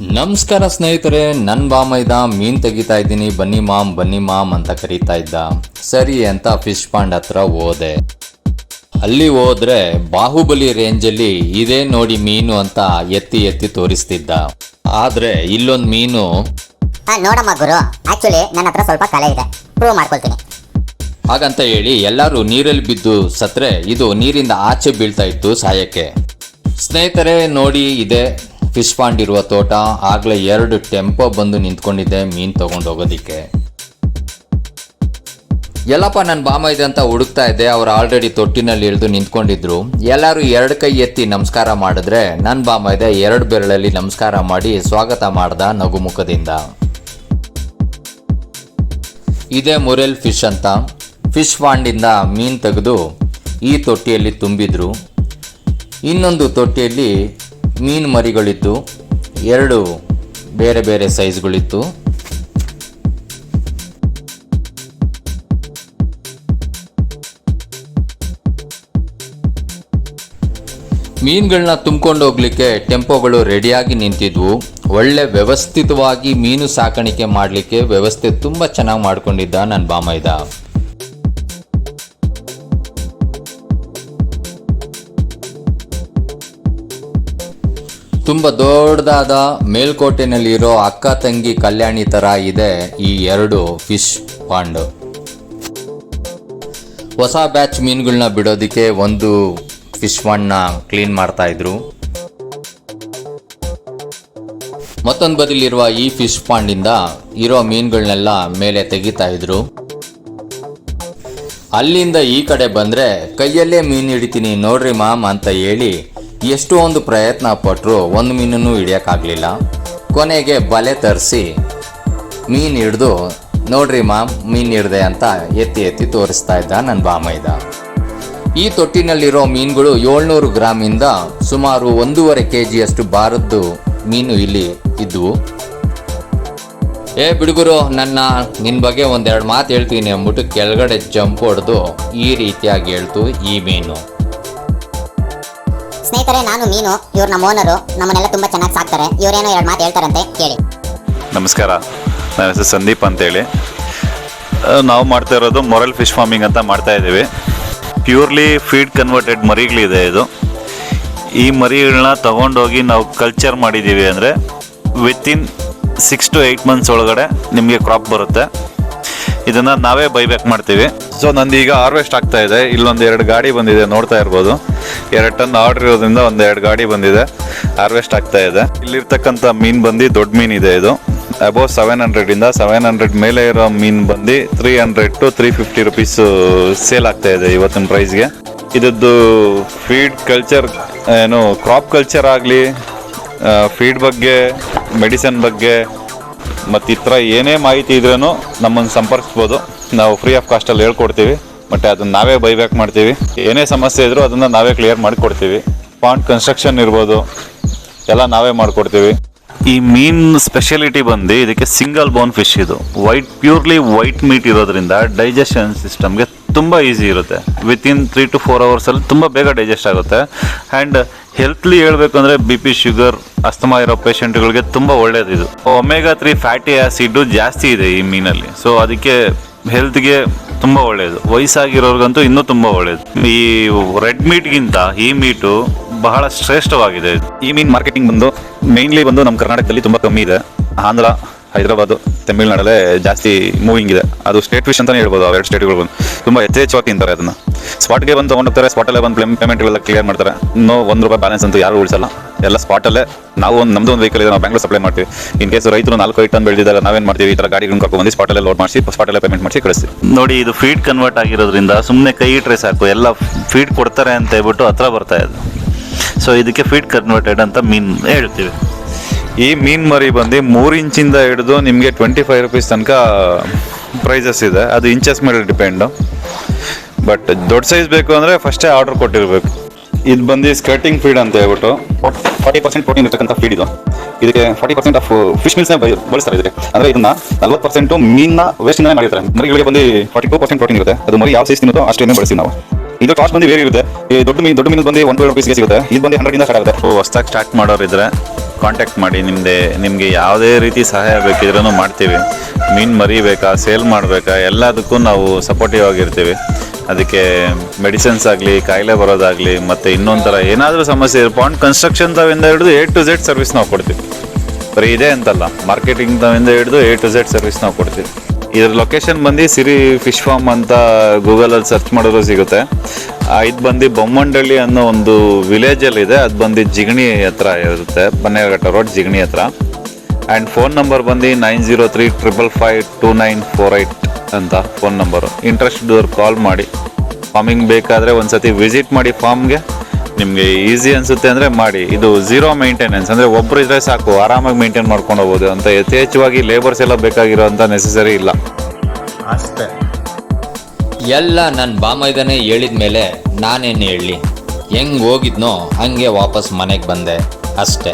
ನಮಸ್ಕಾರ ಸ್ನೇಹಿತರೆ ನನ್ನ ಬಾಮೈದ ಮೀನ್ ತೆಗಿತಾ ಇದ್ದೀನಿ. ಬನ್ನಿ ಮಾಮ್ ಬನ್ನಿ ಮಾಮ್ ಅಂತ ಕರೀತಾ ಇದ್ದ. ಸರಿ ಅಂತ ಫಿಶ್ ಪಾಂಡ್ ಹತ್ರ ಹೋದೆ. ಅಲ್ಲಿ ಹೋದ್ರೆ ಬಾಹುಬಲಿ ರೇಂಜಲ್ಲಿ ಇದೇ ನೋಡಿ ಮೀನು ಅಂತ ಎತ್ತಿ ಎತ್ತಿ ತೋರಿಸ್ತಿದ್ದ. ಆದ್ರೆ ಇಲ್ಲೊಂದು ಮೀನು ನೋಡಮ್ಮ ಗುರು. ಆಕ್ಚುಲಿ ನನ್ನ ಹತ್ರ ಸ್ವಲ್ಪ ಕಲೆ ಇದೆ. ಪ್ರೂವ್ ಮಾಡ್ಕೊಳ್ತೀನಿ. ಹಾಗಂತ ಹೇಳಿ ಎಲ್ಲರೂ ನೀರಲ್ಲಿ ಬಿದ್ದು ಸತ್ರೆ ಇದು ನೀರಿಂದ ಆಚೆ ಬೀಳ್ತಾ ಇತ್ತು ಸಾಯಕ್ಕೆ. ಸ್ನೇಹಿತರೆ ನೋಡಿ ಇದೆ. ಫಿಶ್ ಪಾಂಡ್ ಇರುವ ತೋಟ ಆಗ್ಲೇ ಎರಡು ಟೆಂಪೋ ಬಂದು ನಿಂತ್ಕೊಂಡಿದ್ದೆ ಮೀನ್ ತಗೊಂಡು ಹೋಗೋದಿಕ್ಕೆ ಎಲ್ಲಪ್ಪ ನನ್ನ ಬಾಮ ಇದೆ ಅಂತ ಹುಡುಕ್ತಾ ಇದ್ದೆ. ಅವ್ರು ಆಲ್ರೆಡಿ ತೊಟ್ಟಿನಲ್ಲಿ ಇಳಿದು ನಿಂತ್ಕೊಂಡಿದ್ರು. ಎಲ್ಲರೂ ಎರಡು ಕೈ ಎತ್ತಿ ನಮಸ್ಕಾರ ಮಾಡಿದ್ರೆ ನನ್ನ ಬಾಮ ಇದೆ, ಎರಡು ಬೆರಳಲ್ಲಿ ನಮಸ್ಕಾರ ಮಾಡಿ ಸ್ವಾಗತ ಮಾಡ್ದ ನಗುಮುಖದಿಂದ. ಇದೇ ಮುರೆಲ್ ಫಿಶ್ ಅಂತ. ಫಿಶ್ ಪಾಂಡಿಂದ ಮೀನು ತೆಗೆದು ಈ ತೊಟ್ಟಿಯಲ್ಲಿ ತುಂಬಿದ್ರು. ಇನ್ನೊಂದು ತೊಟ್ಟಿಯಲ್ಲಿ ಮೀನು ಮರಿಗಳಿತ್ತು ಎರಡು ಬೇರೆ ಬೇರೆ ಸೈಜ್ಗಳಿತ್ತು. ಮೀನುಗಳನ್ನ ತುಂಬಿಕೊಂಡು ಹೋಗ್ಲಿಕ್ಕೆ ಟೆಂಪೋಗಳು ರೆಡಿಯಾಗಿ ನಿಂತಿದ್ವು. ಒಳ್ಳೆ ವ್ಯವಸ್ಥಿತವಾಗಿ ಮೀನು ಸಾಕಾಣಿಕೆ ಮಾಡಲಿಕ್ಕೆ ವ್ಯವಸ್ಥೆ ತುಂಬ ಚೆನ್ನಾಗಿ ಮಾಡ್ಕೊಂಡಿದ್ದ ನನ್ನ ಬಾಮೈದ. ತುಂಬ ದೊಡ್ಡದಾದ ಮೇಲ್ಕೋಟೆನಲ್ಲಿರೋ ಅಕ್ಕ ತಂಗಿ ಕಲ್ಯಾಣಿ ಥರ ಇದೆ ಈ ಎರಡು ಫಿಶ್ ಪಾಂಡ್. ಹೊಸ ಬ್ಯಾಚ್ ಮೀನುಗಳನ್ನ ಬಿಡೋದಕ್ಕೆ ಒಂದು ಫಿಶ್ ಪಾಂಡ್ನ ಕ್ಲೀನ್ ಮಾಡ್ತಾ ಇದ್ರು. ಮತ್ತೊಂದು ಬದಿಲಿರುವ ಈ ಫಿಶ್ ಪಾಂಡಿಂದ ಇರೋ ಮೀನುಗಳನ್ನೆಲ್ಲ ಮೇಲೆ ತೆಗಿತಾ ಇದ್ರು. ಅಲ್ಲಿಂದ ಈ ಕಡೆ ಬಂದ್ರೆ ಕೈಯಲ್ಲೇ ಮೀನು ಹಿಡಿತೀನಿ ನೋಡ್ರಿ ಮಾಮ್ ಅಂತ ಹೇಳಿ ಎಷ್ಟು ಒಂದು ಪ್ರಯತ್ನ ಪಟ್ಟರು ಒಂದು ಮೀನನ್ನು ಹಿಡಿಯೋಕ್ಕಾಗಲಿಲ್ಲ. ಕೊನೆಗೆ ಬಲೆ ತರಿಸಿ, ಮೀನು ಹಿಡ್ದು, ನೋಡ್ರಿ ಮಾಮ್, ಮೀನು ಹಿಡ್ದೆ ಅಂತ ಎತ್ತಿ ಎತ್ತಿ ತೋರಿಸ್ತಾ ಇದ್ದ ನನ್ನ ಬಾಮೈದ. ಈ ತೊಟ್ಟಿನಲ್ಲಿರೋ ಮೀನುಗಳು ಏಳ್ನೂರು ಗ್ರಾಮಿಂದ ಸುಮಾರು ಒಂದೂವರೆ ಕೆ ಜಿಯಷ್ಟು ಬಾರದ್ದು ಮೀನು ಇಲ್ಲಿ ಇದ್ವು ಏ ಬಿಡುಗರು, ನನ್ನ ನಿನ್ನ ಬಗ್ಗೆ ಒಂದೆರಡು ಮಾತು ಹೇಳ್ತೀನಿ ಅಂದ್ಬಿಟ್ಟು ಕೆಳಗಡೆ ಜಂಪ್ ಹೊಡೆದು ಈ ರೀತಿಯಾಗಿ ಹೇಳ್ತು ಈ ಮೀನು. ಸ್ನೇಹಿತರೆ, ನಾನು ಮೀನು. ಇವ್ರು ನಮ್ಮ ಓನರು ನಮ್ಮನ್ನೆಲ್ಲ ತುಂಬಾ ಚೆನ್ನಾಗಿ ಸಾಕ್ತಾರೆ. ಇವರೇನೋ ಎರಡು ಮಾತು ಹೇಳ್ತಾರಂತೆ, ಕೇಳಿ. ನಮಸ್ಕಾರ. ನನ್ನ ಹೆಸರು ಸಂದೀಪ್ ಅಂತೇಳಿ. ನಾವು ಮಾಡ್ತಾ ಇರೋದು ಮೊರಲ್ ಫಿಶ್ ಫಾರ್ಮಿಂಗ್ ಅಂತ ಮಾಡ್ತಾ ಇದ್ದೀವಿ. ಪ್ಯೂರ್ಲಿ ಫೀಡ್ ಕನ್ವರ್ಟೆಡ್ ಮರಿಗಳಿದೆ ಇದು. ಈ ಮರಿಗಳನ್ನ ತಗೊಂಡೋಗಿ ನಾವು ಕಲ್ಚರ್ ಮಾಡಿದ್ದೀವಿ ಅಂದರೆ within six to eight months ಒಳಗಡೆ ನಿಮಗೆ ಕ್ರಾಪ್ ಬರುತ್ತೆ. ಇದನ್ನು ನಾವೇ ಬೈಬ್ಯಾಕ್ ಮಾಡ್ತೀವಿ. ಸೊ ನಂದು ಈಗ ಹಾರ್ವೆಸ್ಟ್ ಆಗ್ತಾ ಇದೆ. ಇಲ್ಲೊಂದು ಎರಡು ಗಾಡಿ ಬಂದಿದೆ, ನೋಡ್ತಾ ಇರ್ಬೋದು. ಎರಡು ಟನ್ ಆರ್ಡರ್ ಇರೋದ್ರಿಂದ ಒಂದು ಎರಡು ಗಾಡಿ ಬಂದಿದೆ ಹಾರ್ವೆಸ್ಟ್ ಆಗ್ತಾ ಇದೆ. ಇಲ್ಲಿರ್ತಕ್ಕಂಥ ಮೀನು ಬಂದು ದೊಡ್ಡ ಮೀನು ಇದೆ ಇದು. ಅಬೌವ್ ಸೆವೆನ್ ಹಂಡ್ರೆಡಿಂದ ಸೆವೆನ್ ಹಂಡ್ರೆಡ್ ಮೇಲೆ ಇರೋ ಮೀನು ಬಂದು three hundred to three fifty rupees sale ಆಗ್ತಾ ಇದೆ ಇವತ್ತಿನ ಪ್ರೈಸ್ಗೆ ಇದದ್ದು ಫೀಡ್ ಕಲ್ಚರ್ ಏನು ಕ್ರಾಪ್ ಕಲ್ಚರ್ ಆಗಲಿ ಫೀಡ್ ಬಗ್ಗೆ ಮೆಡಿಸನ್ ಬಗ್ಗೆ ಮತ್ತು ಈ ಥರ ಏನೇ ಮಾಹಿತಿ ಇದ್ರೂ ನಮ್ಮನ್ನು ಸಂಪರ್ಕಿಸ್ಬೋದು. ನಾವು ಫ್ರೀ ಆಫ್ ಕಾಸ್ಟಲ್ಲಿ ಹೇಳ್ಕೊಡ್ತೀವಿ. ಮತ್ತು ಅದನ್ನು ನಾವೇ ಬೈಬ್ಯಾಕ್ ಮಾಡ್ತೀವಿ. ಏನೇ ಸಮಸ್ಯೆ ಇದ್ದರೂ ಅದನ್ನು ನಾವೇ ಕ್ಲಿಯರ್ ಮಾಡಿಕೊಡ್ತೀವಿ. ಪಾಂಡ್ ಕನ್ಸ್ಟ್ರಕ್ಷನ್ ಇರ್ಬೋದು. ಎಲ್ಲ ನಾವೇ ಮಾಡಿಕೊಡ್ತೀವಿ. ಈ ಮೀನ್ ಸ್ಪೆಷಾಲಿಟಿ ಬಂದು ಇದಕ್ಕೆ ಸಿಂಗಲ್ ಬೋನ್ ಫಿಶ್ ಇದು. ವೈಟ್ ಪ್ಯೂರ್ಲಿ ವೈಟ್ ಮೀಟ್ ಇರೋದ್ರಿಂದ ಡೈಜೆಷನ್ ಸಿಸ್ಟಮ್ಗೆ ತುಂಬ ಈಸಿ ಇರುತ್ತೆ. ವಿತಿನ್ ತ್ರೀ ಟು ಫೋರ್ ಅವರ್ಸಲ್ಲಿ ತುಂಬ ಬೇಗ ಡೈಜೆಸ್ಟ್ ಆಗುತ್ತೆ. ಆ್ಯಂಡ್ ಹೆಲ್ತ್ಲಿ ಹೇಳ್ಬೇಕು ಅಂದರೆ ಬಿ ಪಿ ಶುಗರ್ ಅಸ್ತಮಾ ಇರೋ ಪೇಷಂಟ್ಗಳಿಗೆ ತುಂಬ ಒಳ್ಳೇದು ಇದು. ಒಮೆಗಾ ತ್ರೀ ಫ್ಯಾಟಿ ಆಸಿಡ್ ಜಾಸ್ತಿ ಇದೆ ಈ ಮೀನಲ್ಲಿ. ಸೊ ಅದಕ್ಕೆ ಹೆಲ್ತ್ಗೆ ತುಂಬ ಒಳ್ಳೆಯದು ವಯಸ್ಸಾಗಿರೋರ್ಗಂತೂ ಇನ್ನೂ ತುಂಬ ಒಳ್ಳೆಯದು ಈ ರೆಡ್ ಮೀಟ್ಗಿಂತ ಈ ಮೀಟು ಬಹಳ ಶ್ರೇಷ್ಠವಾಗಿದೆ. ಈ ಮೀನ್ ಮಾರ್ಕೆಟಿಂಗ್ ಬಂದು ಮೇನ್ಲಿ ಬಂದು ನಮ್ಮ ಕರ್ನಾಟಕದಲ್ಲಿ ತುಂಬ ಕಮ್ಮಿ ಇದೆ. ಆಂಧ್ರ ಹೈದರಾಬಾದ್, ತಮಿಳ್ನಾಡಲ್ಲೇ ಜಾಸ್ತಿ ಮೂವಿಂಗ್ ಇದೆ. ಅದು ಸ್ಟೇಟ್ ಫಿಶ್ ಅಂತಲೇ ಹೇಳ್ಬೋದು ಅವೆರಡು ಸ್ಟೇಟ್ಗಳು ಬಂದು. ತುಂಬ ಯಥೇಚ್ಛವಾಗಿ ತಿಂತಾರೆ ಅದನ್ನು. ಸ್ಪಾಟ್ಗೆ ಬಂದು ತೊಗೊಂಡೋಗ್ತಾರೆ ಸ್ಪಾಟಲ್ಲೇ ಬಂದು ಪೇಮೆಂಟ್ಗಳೆಲ್ಲ ಕ್ಲಿಯರ್ ಮಾಡ್ತಾರೆ. ಇನ್ನೂ ಒಂದು ರೂಪಾಯಿ ಬ್ಯಾಲೆನ್ಸ್ ಅಂತೂ ಯಾರು ಉಳಿಸಲ್ಲ. ಎಲ್ಲ ಸ್ಪಾಟಲ್ಲೇ ನಾವು ಒಂದು ನಮ್ಮದು ಒಂದು ವೆಹಿಕಲ್ ಇದೆ, ನಾವು ಬ್ಯಾಂಗ್ಳೂರ್ ಸಪ್ಲೈ ಮಾಡ್ತೀವಿ. ಇನ್ ಕೇಸ್ ರೈತರು ನಾಲ್ಕು ಐಟನ್ ಬೆಳೆದಿದ್ದಾರೆ, ನಾವೇನು ಮಾಡ್ತೀವಿ? ಈ ಥರ ಗಾಡಿಗಳನ್ನ ಕರ್ಕೊಂಡು ಸ್ಪಾಟಲ್ಲೇ ಲೋಡ್ ಮಾಡಿಸಿ ಸ್ಪಾಟಲ್ಲೇ ಪೇಮೆಂಟ್ ಮಾಡಿಸಿ ಕಳಿಸ್ತೀವಿ. ನೋಡಿ, ಇದು ಫೀಡ್ ಕನ್ವರ್ಟ್ ಆಗಿರೋದ್ರಿಂದ ಸುಮ್ಮನೆ ಕೈ ಇಟ್ಟರೆ ಸಾಕು. ಎಲ್ಲ ಫೀಡ್ ಕೊಡ್ತಾರೆ ಅಂತ ಹೇಳ್ಬಿಟ್ಟು ಹತ್ರ ಬರ್ತಾ ಇದೆ ಸೊ ಇದಕ್ಕೆ ಫೀಡ್ ಕನ್ವರ್ಟೆಡ್ ಅಂತ ಮೀನ್ ಹೇಳ್ತೀವಿ ಈ ಮೀನ್ ಮರಿ ಬಂದು ಮೂರು ಇಂಚಿಂದ ಹಿಡಿದು ನಿಮಗೆ ಟ್ವೆಂಟಿ ಫೈವ್ ರುಪೀಸ್ ತನಕ ಪ್ರೈಸಸ್ ಇದೆ. ಅದು ಇಂಚಸ್ ಮೇಲೆ ಡಿಪೆಂಡು ಬಟ್ ದೊಡ್ಡ ಸೈಜ್ ಬೇಕು ಅಂದರೆ ಫಸ್ಟೇ ಆರ್ಡರ್ ಕೊಟ್ಟಿರಬೇಕು. ಇದು ಬಂದು ಸ್ಕರ್ಟಿಂಗ್ ಫೀಡ್ ಅಂತ ಹೇಳ್ಬಿಟ್ಟು ಫಾರ್ಟಿ ಪರ್ಸೆಂಟ್ ಪ್ರೋಟೀನ್ ಇರ್ತಕ್ಕಂಥ ಫೀಡ್ ಇದು. ಇದಕ್ಕೆ ಫಾರ್ಟಿ ಪರ್ಸೆಂಟ್ ಆಫ್ ಫಿಶ್ ಮಿಲ್ಸ್ನ ಬಳಸ್ತಾರೆ ಇದಕ್ಕೆ. ಅಂದರೆ ಇದನ್ನ ನಲ್ವತ್ತು ಪರ್ಸೆಂಟು ವೇಸ್ಟ್ ವೇಸ್ಟಿಂದ ಮಾಡಿರ್ತಾರೆ. ಮರಿಗಳಿಗೆ ಬಂದು ಫಾರ್ಟಿ ಟೂ ಪರ್ಸೆಂಟ್ ಪ್ರೋಟೀನ್ ಇರುತ್ತೆ. ಅದು ಮರಿ ಯಾವ ಸೈಜ್ ತಿನ್ನುತ್ತೋ ಅಷ್ಟೇ ಬಳಸಿ ನಾವು. ಇದು ಕಾಸ್ಟ್ ಬಂದು ಬೇರೆ ಇರುತ್ತೆ. ಈ ದೊಡ್ಡ ಮೀನು ದೊಡ್ಡ ಮೀನು ಬಂದು ಒನ್ ಟ್ವೆಲ್ ರುಪೀಸ್ಗೆ ಸಿಗುತ್ತೆ. ಇದು ಬಂದು ಹಂಡ್ರೆಡ್ ಇಂದ ಸ್ಟಾರ್ಟ್ ಆಗುತ್ತೆ. ಹೊಸ್ದಾಗಿ ಸ್ಟಾರ್ಟ್ ಮಾಡೋರಿದ್ರೆ ಕಾಂಟ್ಯಾಕ್ಟ್ ಮಾಡಿ ನಿಮ್ಮದೇ ನಿಮಗೆ ಯಾವುದೇ ರೀತಿ ಸಹಾಯ ಬೇಕಿದ್ರೂ ಮಾಡ್ತೀವಿ. ಮೀನು ಮರಿಬೇಕಾ, ಸೇಲ್ ಮಾಡಬೇಕಾ, ಎಲ್ಲದಕ್ಕೂ ನಾವು ಸಪೋರ್ಟಿವ್ ಆಗಿರ್ತೀವಿ. ಅದಕ್ಕೆ ಮೆಡಿಸಿನ್ಸ್ ಆಗಲಿ, ಕಾಯಿಲೆ ಬರೋದಾಗಲಿ, ಮತ್ತು ಇನ್ನೊಂಥರ ಥರ ಏನಾದರೂ ಸಮಸ್ಯೆ ಪಾಂಡ್ ಕನ್ಸ್ಟ್ರಕ್ಷನ್ ತಾವಿಂದ ಹಿಡಿದು ಎ ಟು ಝೆಡ್ ಸರ್ವಿಸ್ ನಾವು ಕೊಡ್ತೀವಿ. ಬರೀ ಇದೆ ಅಂತಲ್ಲ ಮಾರ್ಕೆಟಿಂಗ್ ತಾವಿಂದ ಹಿಡಿದು ಎ ಟು ಝೆಡ್ ಸರ್ವಿಸ್ ನಾವು ಕೊಡ್ತೀವಿ. ಇದ್ರ ಲೊಕೇಶನ್ ಬಂದು ಸಿರಿ ಫಿಶ್ ಫಾರ್ಮ್ ಅಂತ ಗೂಗಲಲ್ಲಿ ಸರ್ಚ್ ಮಾಡಿದ್ರು ಸಿಗುತ್ತೆ. ಇದು ಬಂದು ಬೊಮ್ಮಂಡಳ್ಳಿ ಅನ್ನೋ ಒಂದು ವಿಲೇಜಲ್ಲಿ ಇದೆ. ಅದು ಬಂದು ಜಿಗಣಿ ಹತ್ರ ಇರುತ್ತೆ. ಬನ್ನೇಘಟ್ಟ ರೋಡ್ ಜಿಗಣಿ ಹತ್ರ. ಆ್ಯಂಡ್ ಫೋನ್ ನಂಬರ್ ಬಂದು nine zero three triple five two nine four eight ಅಂತ ಫೋನ್ ನಂಬರು ಇಂಟ್ರೆಸ್ಟ್ ಇದ್ದವ್ರು ಕಾಲ್ ಮಾಡಿ. ಫಾರ್ಮಿಂಗ್ ಬೇಕಾದರೆ ಒಂದು ಸತಿ ವಿಸಿಟ್ ಮಾಡಿ ಫಾರ್ಮ್ಗೆ ನಿಮಗೆ ಈಸಿ ಅನಿಸುತ್ತೆ ಅಂದರೆ ಮಾಡಿ. ಇದು ಝೀರೋ ಮೇಂಟೆನೆನ್ಸ್ ಅಂದರೆ ಒಬ್ಬರು ಇದ್ರೆ ಸಾಕು ಆರಾಮಾಗಿ ಮೇಂಟೈನ್ ಮಾಡ್ಕೊಂಡು ಹೋಗ್ಬೋದು ಅಂತ ಯಥೇಚ್ಛವಾಗಿ ಲೇಬರ್ಸ್ ಎಲ್ಲ ಬೇಕಾಗಿರೋ ಅಂತ ನೆಸಸರಿ ಇಲ್ಲ. ಅಷ್ಟೇ. ಎಲ್ಲ ನನ್ನ ಬಾಮೈದನೇ ಹೇಳಿದ ಮೇಲೆ ನಾನೇನು ಹೇಳಲಿ? ಹೆಂಗೆ ಹೋಗಿದ್ನೋ ಹಂಗೆ ವಾಪಸ್ ಮನೆಗೆ ಬಂದೆ. ಅಷ್ಟೇ.